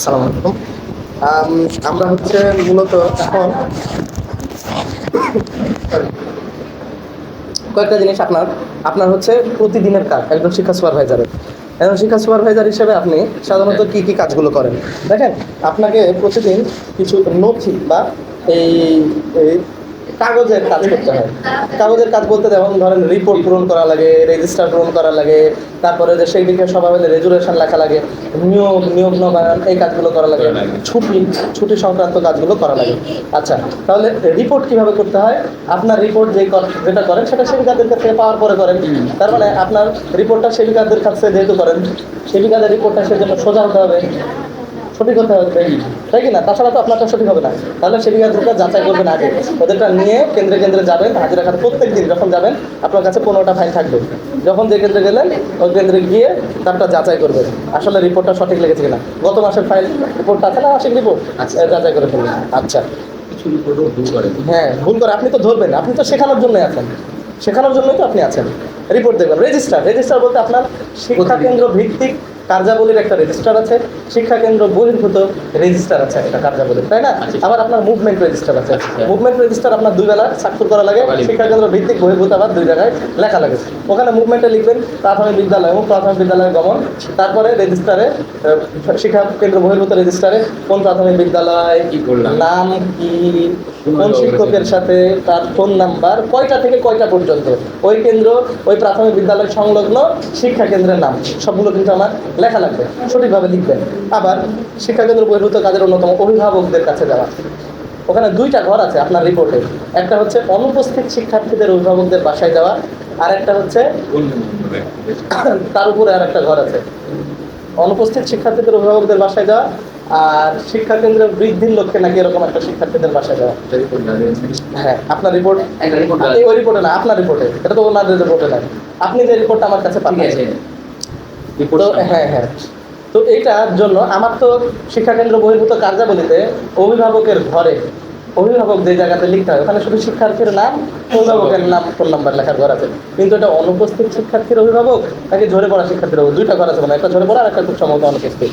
আসসালামু আলাইকুম। আমরা হচ্ছে মূলত এখন কয়েকটা জিনিস আপনার আপনার হচ্ছে প্রতিদিনের কাজ, একজন শিক্ষা সুপারভাইজারের একজন শিক্ষা সুপারভাইজার হিসেবে আপনি সাধারণত কি কি কাজগুলো করেন? দেখেন, আপনাকে প্রতিদিন কিছু নথি বা এই কাগজের কাজ করতে হয়। কাগজের কাজ বলতে যেমন ধরেন রিপোর্ট পূরণ করা লাগে রেজিস্টার পূরণ করা লাগে তারপরে যে সেই দিকে সবাই মিলে রেজুলেশন লেখা লাগে নিয়োগ নিয়োগ নবায়ন এই কাজগুলো করা লাগে ছুটি ছুটি সংক্রান্ত কাজগুলো করা লাগে। আচ্ছা তাহলে রিপোর্ট কীভাবে করতে হয়? আপনার রিপোর্ট যে যেটা করেন সেটা সেবিকাদের কাছে পাওয়ার পরে করেন। তার মানে আপনার রিপোর্টটা সেবিকাদের কাছে যেহেতু করেন সেবিকাদের রিপোর্টটা সেজন্য সোজা হতে হবে। সঠিক হতে হবে তাই কি না তাছাড়া তো আপনারটা সঠিক হবে না। তাহলে সেবিকাদেরটা যাচাই করবেন আগে। ওদেরটা নিয়ে কেন্দ্রে কেন্দ্রে যাবেন হাজিরা খাতে প্রত্যেক দিন যখন যাবেন আপনার কাছে পনেরোটা ফাইল থাকবে। যখন যে কেন্দ্রে গেলেন ওই কেন্দ্রে গিয়ে তারটা যাচাই করবেন। আসলে রিপোর্টটা সঠিক লেগেছে কিনা? গত মাসের ফাইল রিপোর্টটা আছে না মাসিক রিপোর্ট? আচ্ছা। যাচাই করে ফেলবেন। আচ্ছা। হ্যাঁ ভুল করে আপনি তো ধরবেন। আপনি তো শেখানোর জন্যই আছেন। শেখানোর জন্যই তো আপনি আছেন। রিপোর্ট দেখবেন। রেজিস্টার। রেজিস্টার বলতে আপনার শিক্ষা কেন্দ্র ভিত্তিক কার্যাবলীর একটা রেজিস্টার আছে শিক্ষা কেন্দ্র বহির্ভূত রেজিস্টার আছে একটা কার্যাবলীর তাই না আচ্ছা। আবার আপনার মুভমেন্ট রেজিস্টার আছে আচ্ছা। মুভমেন্ট রেজিস্টার আপনার দুই বেলা স্বাক্ষর করা লাগে সকালে। শিক্ষা কেন্দ্র ভিত্তিক বহির্ভূত আবার দুই জায়গায় লেখা লাগে ওখানে মুভমেন্টে লিখবেন প্রাথমিক বিদ্যালয় এবং প্রাথমিক বিদ্যালয়ে গমন তারপরে রেজিস্টারে আহ, শিক্ষা কেন্দ্র বহির্ভূত রেজিস্টারে কোন প্রাথমিক বিদ্যালয় কি? নাম কি কোন শিক্ষকের সাথে তার ফোন নাম্বার কয়টা থেকে কয়টা পর্যন্ত ওই কেন্দ্র ওই প্রাথমিক বিদ্যালয় সংলগ্ন শিক্ষা কেন্দ্রের নাম সবগুলো কিন্তু আমার লেখা লাগবে সঠিকভাবে লিখবেন। আবার শিক্ষা কেন্দ্র বহির্ভূত কাজের অন্যতম অভিভাবকদের কাছে যাওয়া। ওখানে দুইটা ঘর আছে আপনার রিপোর্টে একটা হচ্ছে অনুপস্থিত শিক্ষার্থীদের অভিভাবকদের বাসায় যাওয়া আর একটা হচ্ছে তার উপরে আর একটা ঘর আছে। অনুপস্থিত শিক্ষার্থীদের অভিভাবকদের বাসায় যাওয়া আর শিক্ষা কেন্দ্রের বৃদ্ধির লক্ষ্যে নাকি এরকম একটা শিক্ষার্থীদের বাসায় যাওয়া। হ্যাঁ আপনার রিপোর্ট ওই রিপোর্টে না আপনার রিপোর্টে এটা তো ওনাদের রিপোর্টে নাই আপনি যে রিপোর্টটা আমার কাছে পাঠিয়েছেন তো হ্যাঁ। হ্যাঁ তো এটার জন্য আমার তো শিক্ষাকেন্দ্র বহির্ভূত কার্যাবলীতে অভিভাবকের ঘরে অভিভাবক যে জায়গাতে লিখতে হয় ওখানে শুধু শিক্ষার্থীর নাম অভিভাবকের নাম ফোন নাম্বার লেখার ঘর আছে। কিন্তু এটা অনুপস্থিত শিক্ষার্থীর অভিভাবক নাকি ঝরে পড়া শিক্ষার্থীর দুইটা ঘর আছে মানে একটা ঝরে পড়া আর একটা খুব সম্ভবত অনুপস্থিত।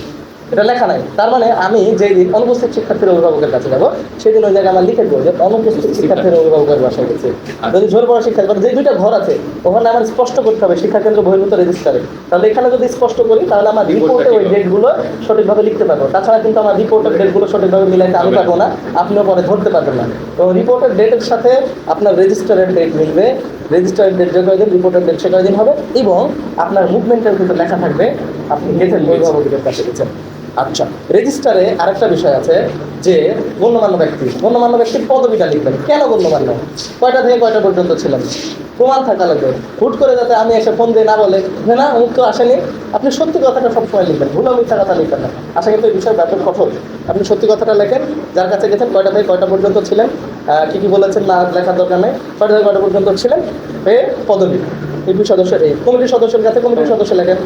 এটা লেখা নাই। তার মানে আমি যেই দিন অনুপস্থিত শিক্ষার্থীর অভিভাবকের কাছে যাব সেদিন ওই জায়গায় আমার লিখে দেবো যে অনুপস্থিত শিক্ষার্থীর অভিভাবকের বাসায় গেছে। যদি ঝরে পড়া শিক্ষার্থী মানে যে দুইটা ঘর আছে ওখানে আমার স্পষ্ট করতে হবে শিক্ষা কেন্দ্র বহির্ভূত রেজিস্টারে তাহলে এখানে যদি স্পষ্ট করি তাহলে আমার রিপোর্টে ওই ডেটগুলো সঠিকভাবে লিখতে পারব। তাছাড়া কিন্তু আমার রিপোর্টের ডেটগুলো সঠিকভাবে মিলাইতে আমি পারব না। আপনিও পরে ধরতে পারবেন না। তো রিপোর্টের ডেটের সাথে আপনার রেজিস্টারের ডেট মিলবে। রেজিস্টারের ডেট যে কয়দিন রিপোর্টের ডেট সে কয়দিন হবে। এবং আপনার মুভমেন্টের কিন্তু লেখা থাকবে আপনি গেছেন অভিভাবকের কাছে গেছেন। আচ্ছা রেজিস্টারে আরেকটা বিষয় আছে যে গণ্যমান্য ব্যক্তি, গণ্যমান্য ব্যক্তির পদবিটা লিখবেন। কেন গণ্যমান্য? কয়টা থেকে কয়টা পর্যন্ত ছিলেন? প্রমাণ থাকা লাগবে। হুট করে যাতে আমি এসে ফোন দিয়ে না বলে, না অমুক তো আসেনি। আপনি সত্যি কথাটা সবসময় লিখবেন। ভুল মিথ্যা কথা লিখবেন না। আশা কিন্তু এই বিষয়ে ব্যাপক কঠোর। আপনি সত্যি কথাটা লেখেন। যার কাছে গেছেন, কয়টা থেকে কয়টা পর্যন্ত ছিলেন? কি কি বলেছেন না লেখার দরকার নেই। কয়টা থেকে কয়টা পর্যন্ত ছিলেন? এ, পদবি। ইউপি সদস্য এই কমিটির সদস্যের কাছে কমিটির সদস্য লেখেন।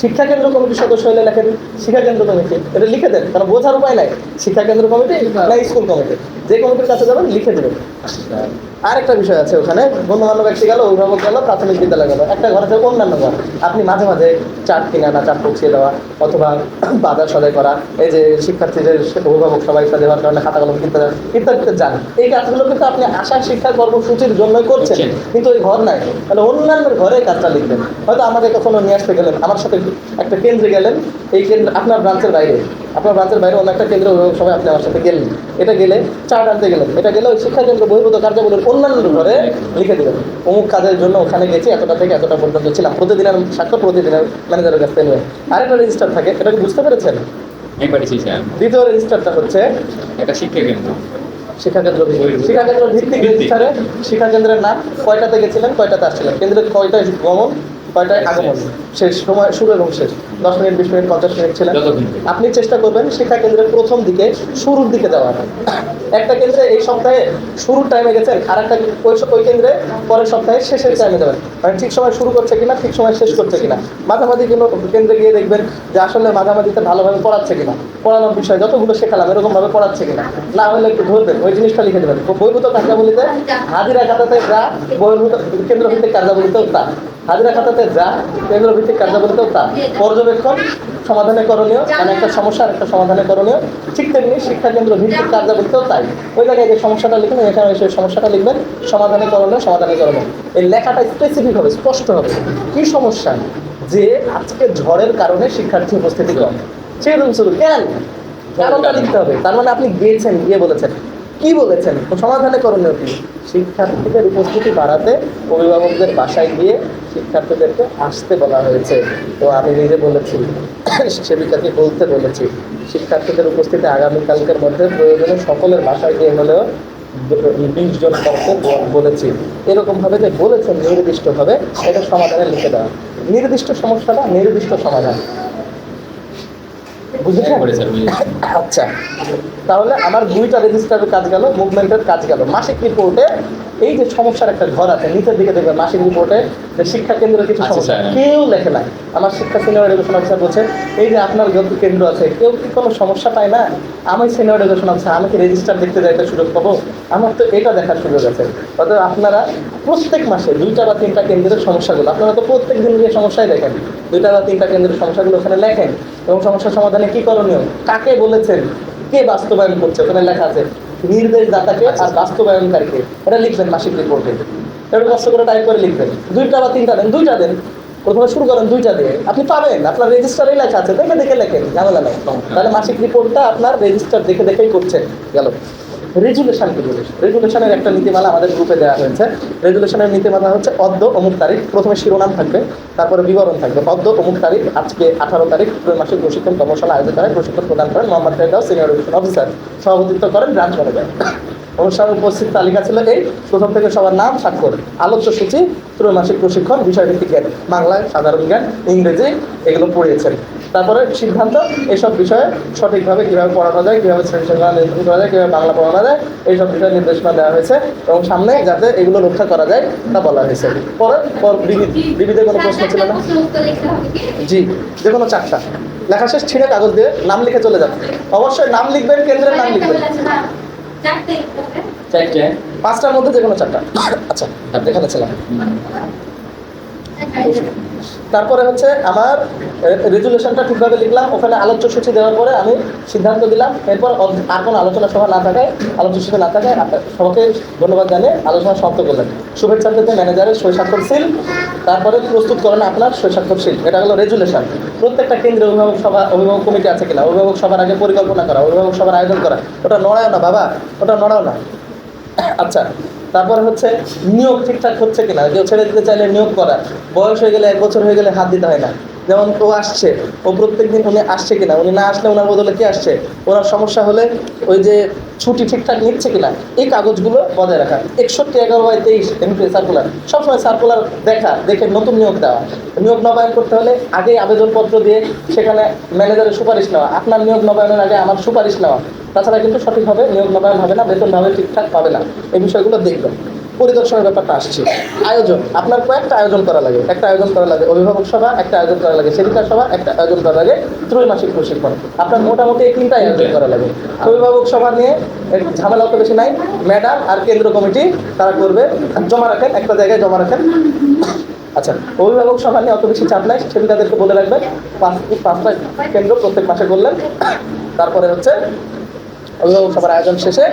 শিক্ষা কেন্দ্র কমিটির সদস্য হলে লেখেন শিক্ষাকেন্দ্র কমিটি। এটা লিখে দেন কারণ বোঝার উপায় নাই। শিক্ষাকেন্দ্র কমিটি না স্কুল কমিটি। যে কমিটির কাছে যাবেন লিখে দেবেন। আরেকটা বিষয় আছে ওখানে। বন্ধুবান্ধব ব্যক্তি গেল অভিভাবক গেল প্রাথমিক বিদ্যালয় গেল। একটা ঘর থেকে অন্যান্য ঘর। আপনি মাঝে মাঝে চাট কিনে আনা চাট পৌঁছিয়ে দেওয়া অথবা বাজার সদাই করা। এই যে শিক্ষার্থীদের অভিভাবক সবাই সাথে দেওয়ার কারণে খাতা কলম কিনতে যান ইত্যাদিতে যান। এই কাজগুলো কিন্তু আপনি আশা শিক্ষা কর্মসূচির জন্যই করছেন। করছেন। কিন্তু ওই ঘর নাই। তাহলে অন্যান্য ঘরে কাজটা লিখবেন হয়তো আমাদের কখনো নিয়ে আসতে গেলেন আমার সাথে একটা কেন্দ্রে গেলেন। এই কেন্দ্র আপনার ব্রাঞ্চের বাইরে। আপনার ব্রাঞ্চের বাইরে অন্য একটা কেন্দ্র অভিভাবক সবাই আপনি আমার সাথে গেলেন। এটা গেলে চার্ট আনতে গেলেন। এটা গেলে ওই শিক্ষা কেন্দ্র বহির্ভূত কার্যাবলীর অন্যান্য ঘরে লিখে দেবেন অমুক কাজের জন্য ওখানে গেছি এতটা থেকে এতটা পর্যন্ত ছিলাম। প্রতিদিনের স্বাক্ষর প্রতিদিনের ম্যানেজারের কাছ থেকে আরেকটা রেজিস্টার থাকে এটা কি বুঝতে পেরেছেন? দ্বিতীয় রেজিস্টারটা হচ্ছে একটা শিক্ষা কেন্দ্র শিক্ষা কেন্দ্র ভিত্তিক। রেজিস্টারে শিক্ষা কেন্দ্রের নাম কয়টাতে গেছিলেন কয়টাতে আসছিলেন? কেন্দ্রের কয়টায় গমন? কয়টায় আগমন। শেষ সময় শুরু এবং শেষ। দশ মিনিট বিশ মিনিট পঞ্চাশ মিনিট ছিলেন। আপনি চেষ্টা করবেন শিক্ষা কেন্দ্রের প্রথম দিকে শুরুর দিকে যাওয়ার। একটা কেন্দ্রে এই সপ্তাহে শুরুর টাইমে গেছেন আর একটা ওই ওই কেন্দ্রে পরের সপ্তাহে শেষের টাইমে যাবেন। মানে ঠিক সময় শুরু করছে কিনা ঠিক সময় শেষ করছে কিনা। মাঝামাঝি কোনো কেন্দ্রে গিয়ে দেখবেন যে আসলে মাঝামাঝিতে ভালোভাবে পড়াচ্ছে কিনা। পড়ানোর বিষয় যতগুলো শেখালাম এরকমভাবে পড়াচ্ছে কিনা। না হলে একটু ধরবেন ওই জিনিসটা লিখে দেবেন। বহির্ভূত কার্যাবলীতে হাজিরা খাতাতে যা বহির্ভূত কেন্দ্র ভিত্তিক কার্যাবলীতেও তা হাজিরা খাতাতে যা কেন্দ্র ভিত্তিক কার্যাবলীতেও তা। পর্যবেক্ষণ, সমাধানে করণীয় মানে একটা সমস্যার একটা সমাধানে করণীয়। ঠিক তেমনি শিক্ষা কেন্দ্র ভিত্তিক কার্যাবলীতেও তাই। ওই জায়গায় যে সমস্যাটা লিখবেন এখানে সেই সমস্যাটা লিখবেন, সমাধানে করণীয় সমাধানে করণীয়। এই লেখাটা স্পেসিফিক হবে, স্পষ্ট হবে। কি সমস্যা? যে আজকে ঝড়ের কারণে শিক্ষার্থী উপস্থিতি কম। সেরকম শুরু কেন? কারণটা লিখতে হবে? তার মানে আপনি গিয়েছেন গিয়ে বলেছেন। কি বলেছেন? সমাধানে করণীয় কি? শিক্ষার্থীদের উপস্থিতি বাড়াতে অভিভাবকদের বাসায় গিয়ে শিক্ষার্থীদেরকে আসতে বলা হয়েছে। তো আমি নিজে বলেছি, সেবিকাকে বলতে বলেছি, শিক্ষার্থীদের উপস্থিতি আগামীকালকের মধ্যে প্রয়োজনে সকলের বাসায় গিয়ে হলেও বিশ জন করতে বলেছি। এরকম ভাবে যে বলেছেন নির্দিষ্টভাবে, এটা সমাধানে লিখে দেওয়া। নির্দিষ্ট সমস্যাটা নির্দিষ্ট সমাধান। বুঝেছেন? আচ্ছা তাহলে আমার দুইটা রেজিস্টারের কাজ গেল মুভমেন্টের কাজ গেল। মাসিক রিপোর্টে এই যে সমস্যার একটা ঘর আছে নিচের দিকে দেখবেন মাসিক রিপোর্টে যে শিক্ষা কেন্দ্রের কিছু আচ্ছা, সমস্যা। কেউ লেখে নাই। আমার শিক্ষা সিনিয়র এডুকেশন অফিসার বলছে এই যে আপনার যত কেন্দ্র আছে কেউ কি কোনো সমস্যা পায় না? আমি সিনিয়র এডুকেশন অফিসার আমি কি রেজিস্টার দেখতে যাইতে সুযোগ পাবো? আমার তো এটা দেখার সুযোগ আছে। অতএব আপনারা প্রত্যেক মাসে দুইটা বা তিনটা কেন্দ্রের সমস্যাগুলো আপনারা তো প্রত্যেক দিন গিয়ে সমস্যাই দেখেন। দুইটা বা তিনটা কেন্দ্রের সমস্যাগুলো ওখানে লেখেন। এবং সমস্যা সমাধানে কি করণীয়? কাকে বলেছেন? কে বাস্তবায়ন করছে? ওখানে লেখা আছে। নির্দেশ দাতাকে আর বাস্তবায়নকারীকে। এটা লিখবেন মাসিক রিপোর্টে একটু কষ্ট করে টাইপ করে লিখবেন। দুইটা বা তিনটা দেন দুইটা দেন। প্রথমে শুরু করেন দুইটা দিয়ে। আপনি পাবেন আপনার রেজিস্টারেই লেখা আছে দেখে দেখে লেখেন ঝামেলা নাই। তাহলে মাসিক রিপোর্টটা আপনার রেজিস্টার দেখে দেখেই করছেন গেল। রেজুলেশন কি রেজুলেশনের একটা নীতিমালা আমাদের গ্রুপে দেওয়া হয়েছে। রেজুলেশনের নীতিমালা হচ্ছে অদ্য অমুক তারিখ, প্রথমে শিরোনাম থাকবে, তারপরে বিবরণ থাকবে। অদ্য অমুক তারিখ, আজকে আঠারো তারিখ মাসিক প্রশিক্ষণ কর্মশালা আয়োজিত হয়, প্রশিক্ষণ প্রদান করেন মোহাম্মদ ফেরদাও সিনিয়র অফিসার সভাপতিত্ব করেন ব্রাঞ্চ ম্যানেজার। অনুষ্ঠানে উপস্থিত তালিকা ছিল এই, প্রথম থেকে সবার নাম, স্বাক্ষর, আলোচ্য সূচি, ত্রৈমাসিক প্রশিক্ষণ, বিষয়ভিত্তিক জ্ঞান, বাংলায় সাধারণ জ্ঞান, ইংরেজি, এগুলো পড়িয়েছেন। তারপরে সিদ্ধান্ত এইসব বিষয়ে সঠিকভাবে কীভাবে পড়ানো যায় কীভাবে শ্রেণি শৃঙ্খলা নিয়ন্ত্রণ করা যায় কীভাবে বাংলা পড়ানো যায় এইসব বিষয়ে নির্দেশনা দেওয়া হয়েছে এবং সামনে যাতে এগুলো রক্ষা করা যায় তা বলা হয়েছে। পরে পর বিবিধ কোনো প্রশ্ন ছিল না? জি যে কোনো চারটা। লেখা শেষ ছিঁড়ে কাগজ দিয়ে নাম লিখে চলে যাবে অবশ্যই নাম লিখবেন কেন্দ্রের নাম লিখবেন। চারটে। পাঁচটার মধ্যে যে কোনো চারটা। আচ্ছা এখানে ছিলাম। তারপরে হচ্ছে আমার রেজুলেশনটা ঠিকভাবে লিখলাম, ওখানে আলোচ্য সূচি দেওয়ার পরে আমি সিদ্ধান্ত দিলাম, এরপর আর কোনো আলোচনা সভা না থাকায়, আলোচ্য সূচি না থাকায় সবাইকে ধন্যবাদ জানিয়ে আলোচনা সমাপ্ত করলেন শুভেচ্ছা দিতে ম্যানেজারের সই স্বাক্ষর সিল তারপরে প্রস্তুত করেন আপনার সই স্বাক্ষর সিল এটা হলো রেজুলেশন প্রত্যেকটা কেন্দ্রে অভিভাবক সভা, অভিভাবক কমিটি আছে কিনা? অভিভাবক সভার আগে পরিকল্পনা করা, অভিভাবক সভার আয়োজন করা। ওটা নড়াও না, বাবা, ওটা নড়াও না। আচ্ছা তারপরে হচ্ছে নিয়োগ ঠিকঠাক হচ্ছে কিনা? কেউ ছেড়ে দিতে চাইলে নিয়োগ করা। বয়স হয়ে গেলে এক বছর হয়ে গেলে হাত দিতে হয় না। যেমন ও আসছে, ও প্রত্যেক দিন উনি আসছে কিনা, উনি না আসলে ওনার বদলে কে আসছে? ওনার সমস্যা হলে ওই যে ছুটি ঠিকঠাক নিচ্ছে কিনা, এই কাগজগুলো বজায় রাখা। একষট্টি, এগারো বাই তেইশ এমপি সার্কুলার সবসময় সার্কুলার দেখা, দেখে নতুন নিয়োগ দেওয়া। নিয়োগ নবায়ন করতে হলে আগে আবেদনপত্র দিয়ে সেখানে ম্যানেজারের সুপারিশ নেওয়া। আপনার নিয়োগ নবায়নের আগে আমার সুপারিশ নেওয়া। তাছাড়া কিন্তু সঠিকভাবে নিয়োগ নবায়ন হবে না বেতনভাবে ঠিকঠাক পাবে না। এই বিষয়গুলো দেখবেন। পরিদর্শনের ব্যাপারটা আসছে। আয়োজন আপনার কয়েকটা আয়োজন করা লাগে। একটা আয়োজন করা লাগে অভিভাবক সভা একটা আয়োজন করা লাগে সেবিকা সভা একটা আয়োজন করা লাগে ত্রৈমাসিক প্রশিক্ষণ। আপনার মোটামুটি এই তিনটা আয়োজন করা লাগে। অভিভাবক সভা নিয়ে ঝামেলা অত বেশি নাই। ম্যাডাম আর কেন্দ্র কমিটি তারা করবে। জমা রাখেন একটা জায়গায় জমা রাখেন। আচ্ছা অভিভাবক সভা নিয়ে অত বেশি চাপ নাই। সেবিকাদেরকে বলে রাখবেন পাঁচ পাঁচটা কেন্দ্র প্রত্যেক মাসে করলেন। তারপরে হচ্ছে অভিভাবক সভার আয়োজন শেষে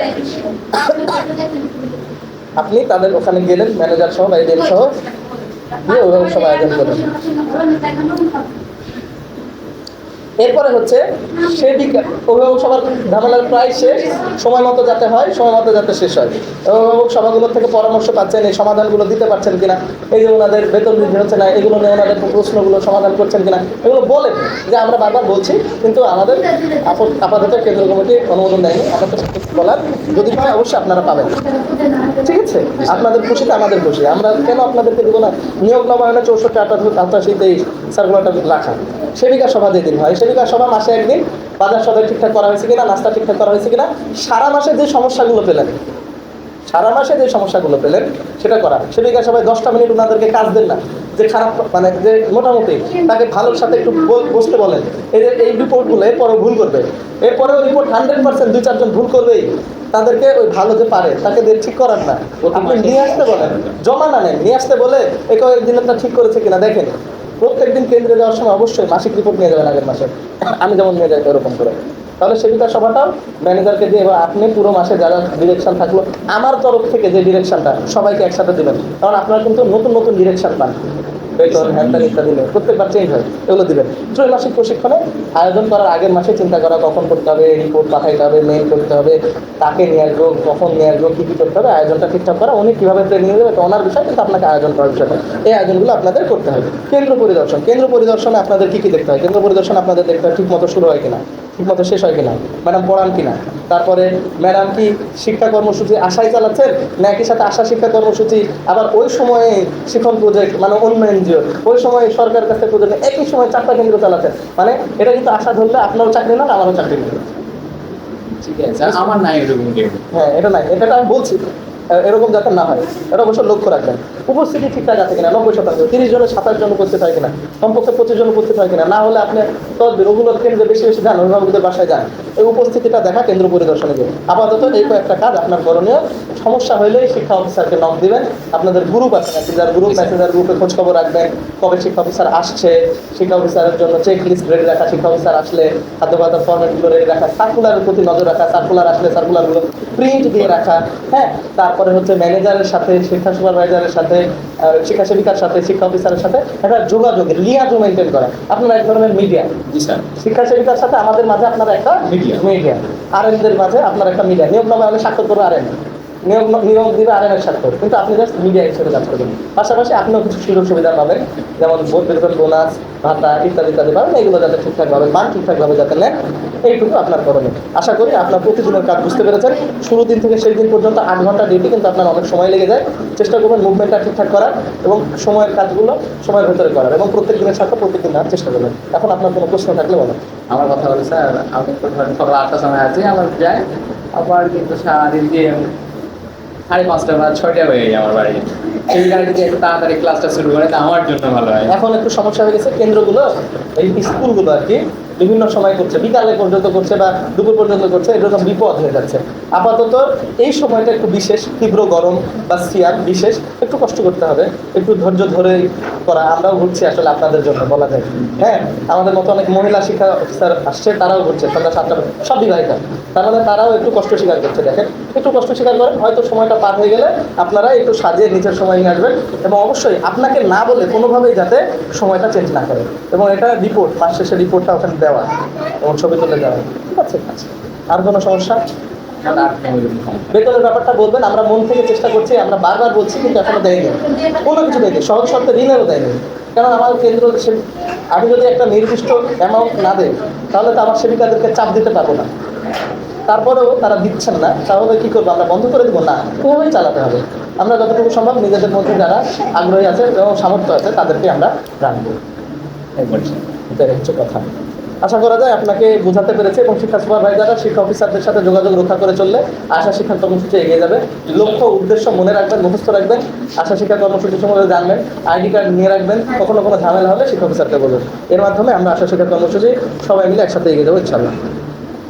আপনি তাদের ওখানে গেলেন ম্যানেজার সহ বা এডিএম সহ দিয়ে অভিভাবক সভা আয়োজন করলেন। এরপরে হচ্ছে সেবিকা অভিভাবক সভার ঝামেলার প্রায় শেষ। সময় মতো যাতে হয়, সময় মতো যাতে শেষ হয়। অভিভাবক সভাগুলো থেকে পরামর্শ পাচ্ছেন, এই সমাধানগুলো দিতে পারছেন কিনা, এই যে ওনাদের বেতন বৃদ্ধি হচ্ছে না, এগুলো নিয়ে ওনাদের প্রশ্নগুলো সমাধান করছেন কিনা, এগুলো বলেন, যে আমরা বারবার বলছি, কিন্তু আমাদের আপ- আপাতত কেন্দ্র কমিটি অনুমোদন দেয়নি। কিছু বলার যদি পায় অবশ্যই আপনারা পাবেন। ঠিক আছে? আপনাদের খুশিতে আমাদের খুশি। আমরা কেন আপনাদেরকে দেবো না? নিয়োগ নবায়নে চৌষট্টি আটাশি আটাশি তেইশ সার্কুলারটা রাখা। সেবিকা সভা যেদিন হয় সেবিকা সভা মাসে একদিন বাজার সদাই ঠিকঠাক করা হয়েছে কিনা নাস্তা ঠিকঠাক করা হয়েছে কিনা সারা মাসে যে সমস্যাগুলো পেলেন সারা মাসে যে সমস্যাগুলো পেলেন সেটা করা সেবিকা সবাই দশটা মিনিট ওনাদেরকে কাজ দেন না যে খারাপ মানে যে মোটামুটি তাকে ভালোর সাথে একটু বল- বসতে বলেন। এই যে এই রিপোর্টগুলো এরপরেও ভুল করবে। এরপরেও রিপোর্ট হান্ড্রেড পার্সেন্ট দুই চারজন ভুল করবেই তাদেরকে ওই ভালো যে পারে তাকে ঠিক করার না। আপনি নিয়ে আসতে বলেন জমা না নেন নিয়ে আসতে বলে এই কয়েকদিনটা ঠিক করেছে কিনা দেখেন। প্রত্যেকদিন কেন্দ্রে যাওয়ার সময় অবশ্যই মাসিক রিপোর্ট নিয়ে যাবেন আগের মাসে। আমি যেমন নিয়ে যাই এরকম করে। তাহলে সেবিকা সভাটাও ম্যানেজারকে দিয়ে এবার আপনি পুরো মাসে যারা ডিরেকশন থাকল, আমার তরফ থেকে যে ডিরেকশনটা সবাইকে একসাথে দেবেন। কারণ আপনারা কিন্তু নতুন নতুন ডিরেকশন পান। বেতন হ্যান্ডার ইত্যাদি নিয়ে প্রত্যেকবার চেঞ্জ হয়, এগুলো দিবেন। ত্রৈমাসিক প্রশিক্ষণে আয়োজন করার আগের মাসে চিন্তা করা, কখন করতে হবে রিপোর্ট পাঠাইতে হবে মেইল করতে হবে তাকে নিয়ে আসব, কখন নিয়ে আসব, কী কী করতে হবে, আয়োজনটা ঠিকঠাক করা, উনি কীভাবে ট্রেনিং দেবে এটা ওনার বিষয় কিন্তু আপনাকে আয়োজন করার বিষয়টা। এই আয়োজনগুলো আপনাদের করতে হবে। কেন্দ্র পরিদর্শন, কেন্দ্র পরিদর্শনে আপনাদের কী কী দেখতে হয়? কেন্দ্র পরিদর্শন আপনাদের দেখতে হয় ঠিক মতো শুরু হয় কিনা। ঠিক মতো শেষ হয় কিনা? ম্যাডাম পড়ান কিনা? তারপরে ম্যাডাম কি শিক্ষা কর্মসূচি আশাই চালাচ্ছেন? না একই সাথে আশা শিক্ষা কর্মসূচি? আবার ওই সময়ে শিখন প্রজেক্ট মানে অন্য এনজিও ওই সময় সরকার কাছে প্রজেক্ট একই সময় চারটা কেন্দ্র চালাচ্ছেন মানে এটা কিন্তু আশা ধরলে আপনারও চাকরি না আমারও চাকরি নেই ঠিক আছে আমার নাই এরকম হ্যাঁ এটা নাই এটা আমি বলছি। এরকম যাতে না হয়, এটা অবশ্য লক্ষ্য রাখবেন। উপস্থিতি ঠিকঠাক আছে কিনা? নব্বই শতাংশ। তিরিশ জনের সাতাশ জন উপস্থিত হয় কিনা? কমপক্ষে পঁচিশ জন উপস্থিত হয় কিনা? না হলে আপনি তদবির ওগুলো কেন্দ্রে বেশি বেশি যান, অভিভাবকদের বাসায় যান। এই উপস্থিতিটা দেখা কেন্দ্র পরিদর্শনে যাবে আপাতত এই কয়েকটা কাজ আপনার করণীয়। সমস্যা হলেই শিক্ষা অফিসারকে নক দিবেন। আপনাদের গ্রুপ আছে মেসেঞ্জার গ্রুপ মেসেঞ্জার গ্রুপে খোঁজ খবর রাখবেন। কবে শিক্ষা অফিসার আসছে? শিক্ষা অফিসারের জন্য চেক লিস্ট রেডি রাখা, শিক্ষা অফিসার আসলে খাদ্য খাদ্য ফর্মেটগুলো রেডি রাখা সার্কুলারের প্রতি নজর রাখা সার্কুলার আসলে সার্কুলারগুলো প্রিন্ট দিয়ে রাখা। হ্যাঁ তারপরে হচ্ছে ম্যানেজারের সাথে শিক্ষা সুপারভাইজারের সাথে শিক্ষা সেবিকার সাথে শিক্ষা অফিসারের সাথে একটা যোগাযোগের লিয়াজ মেনটেন করা। আপনারা এক ধরনের মিডিয়া জি স্যার। শিক্ষা সেবিকার সাথে আমাদের মাঝে আপনারা একটা মিডিয়া মিডিয়া আর এনদের মাঝে আপনার একটা মিডিয়া নিয়ম নামে আমি স্বাক্ষর করব আর এন নিয়োগ নিয়োগ দিবে আর এনের স্বাক্ষর। কিন্তু আপনি জাস্ট মিডিয়া হিসেবে কাজ করবেন। পাশাপাশি আপনিও কিছু সুযোগ সুবিধা পাবেন। যেমন বেতন বোনাস ভাতা ইত্যাদি ইত্যাদি পাবেন। এগুলো যাতে ঠিকঠাক পাবেন মান ঠিকঠাকভাবে যাতে নেন, এইটুকু আপনার করণীয়। আশা করি আপনার প্রতিদিনের কাজ বুঝতে পেরেছেন। শুরু দিন থেকে সেই দিন পর্যন্ত আট ঘণ্টা ডিউটি কিন্তু আপনার অনেক সময় লেগে যায়। চেষ্টা করবেন মুভমেন্টটা ঠিকঠাক করার এবং সময়ের কাজগুলো সময়ের ভেতরে করার এবং প্রত্যেক দিনের সাথে প্রত্যেক দিন চেষ্টা করবেন। এখন আপনার কোনো প্রশ্ন থাকলে বলেন। আমার কথা হলো, স্যার, আমি সকাল আটটার সময় আছি, আমার যাই। আবার কিন্তু সারাদিন দিয়ে সাড়ে পাঁচটা বা ছয়টা হয়ে যায় আমার বাড়ি। সেই গাড়ি যদি একটু তাড়াতাড়ি ক্লাসটা শুরু করে, তা আমার জন্য ভালো হয়। এখন একটু সমস্যা হয়ে গেছে, কেন্দ্রগুলো, এই স্কুলগুলো আর কি বিভিন্ন সময় করছে, বিকালে পর্যন্ত করছে বা দুপুর পর্যন্ত করছে, এরকম বিপদ হয়ে যাচ্ছে। আপাতত এই সময়টা একটু বিশেষ, তীব্র গরম বা সিয়ার বিশেষ, একটু কষ্ট করতে হবে, একটু ধৈর্য ধরে করা, আমরাও ঘুরছি আসলে আপনাদের জন্য, বলা যায়। হ্যাঁ আমাদের মতো অনেক মহিলা শিক্ষা অফিসার আসছে, তারাও ঘুরছে, সন্ধ্যা সাতটা সব বিবাহিতা। তার মানে তারাও একটু কষ্ট স্বীকার করছে, দেখেন, একটু কষ্ট স্বীকার করেন, হয়তো সময়টা পার হয়ে গেলে আপনারা একটু সাজিয়ে নিচের সময় নিয়ে আসবেন এবং অবশ্যই আপনাকে না বলে কোনোভাবেই যাতে সময়টা চেঞ্জ না করে। এবং এটা রিপোর্ট মাস শেষে রিপোর্টটা ওখানে দেওয়া এবং ছবি তুলে দেওয়া। ঠিক আছে আর কোনো সমস্যা। বেতনের ব্যাপারটা বলবেন, আমরা মন থেকে চেষ্টা করছি, আমরা বারবার বলছি, কিন্তু এখনও দেয়নি। কোনো কিছু দেয়নি, সহজ শর্তে ঋণেরও দেয়নি। কারণ আমার কেন্দ্র সে- আমি যদি একটা নির্দিষ্ট অ্যামাউন্ট না দেই, তাহলে তো আমার সেবিকাদেরকে চাপ দিতে পারব না। তারপরেও তারা দিচ্ছেন না, তাহলে কী করব, আমরা বন্ধ করে দেবো? না এভাবেই চালাতে হবে। আমরা যতটুকু সম্ভব নিজেদের মধ্যে যারা আগ্রহী আছে এবং সামর্থ্য আছে তাদেরকে আমরা রাখব। এটাই হচ্ছে কথা। আশা করা যায় আপনাকে বোঝাতে পেরেছে এবং শিক্ষা সুপারভাইজাররা শিক্ষা অফিসারদের সাথে যোগাযোগ রক্ষা করে চললে আশা শিক্ষা কর্মসূচি এগিয়ে যাবে। লক্ষ্য, উদ্দেশ্য মনে রাখবেন, মুখস্থ রাখবেন, আশা শিক্ষা কর্মসূচি সম্বন্ধে জানবেন, আইডি কার্ড নিয়ে রাখবেন, কখনো কোনো ঝামেলা হলে শিক্ষা অফিসারকে বলবেন এর মাধ্যমে আমরা আশা শিক্ষা কর্মসূচি সবাই মিলে একসাথে এগিয়ে যাব ইনশাল্লাহ